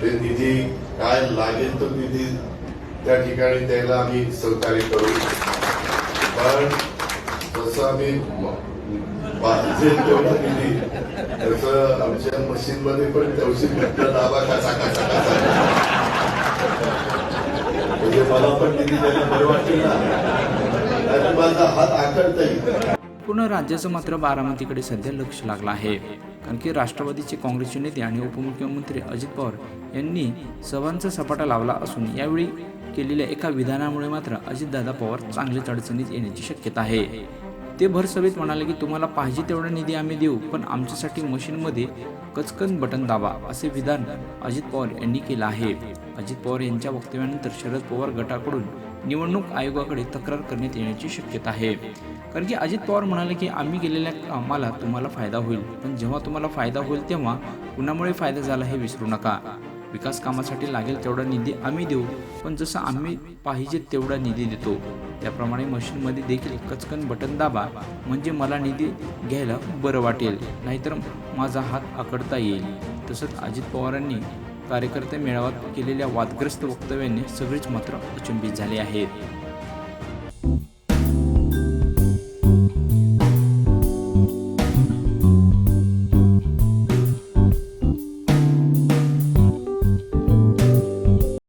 ते निधी काय लागेल तो निधी त्या ठिकाणी द्यायला आम्ही सहकार्य करू. पण जसं आम्ही पाहिजे तेवढा निधी तसं आमच्या मशीन मध्ये पण तेवढी घटना दाबा कसा कसा कसा म्हणजे मला पण निधी द्यायला बरं वाटेल ना. माझा हात आकडता येईल पूर्ण राज्याचं मात्र बारामतीकडे सध्या लक्ष लागलं आहे. कारण की राष्ट्रवादीचे काँग्रेसचे नेते आणि उपमुख्यमंत्री अजित पवार यांनी सभांचा सपाटा लावला असून यावेळी केलेल्या एका विधानामुळे मात्र अजितदादा पवार चांगलेच अडचणीत येण्याची शक्यता आहे. ते भर सभेत म्हणाले की तुम्हाला पाहिजे तेवढा निधी आम्ही देऊ पण आमच्यासाठी मशीनमध्ये कचकन बटन दाबा असे विधान अजित पवार यांनी केलं आहे. अजित पवार यांच्या वक्तव्यानंतर शरद पवार गटाकडून निवडणूक आयोगाकडे तक्रार करण्यात येण्याची शक्यता आहे. कारण की अजित पवार म्हणाले की आम्ही केलेल्या कामाला तुम्हाला फायदा होईल. पण जेव्हा तुम्हाला फायदा होईल तेव्हा कुणामुळे फायदा झाला हे विसरू नका. विकास कामासाठी लागेल तेवढा निधी आम्ही देऊ. पण जसं आम्ही पाहिजे तेवढा निधी देतो. त्याप्रमाणे मशीनमध्ये देखील कचकन बटन दाबा. म्हणजे मला निधी घ्यायला बरं वाटेल. नाहीतर माझा हात आकडता येईल. तसंच अजित पवारांनी कार्यकर्ते मेळाव्यात केलेल्या वादग्रस्त वक्तव्याने सगळेच मात्र अचंबित झाले आहेत.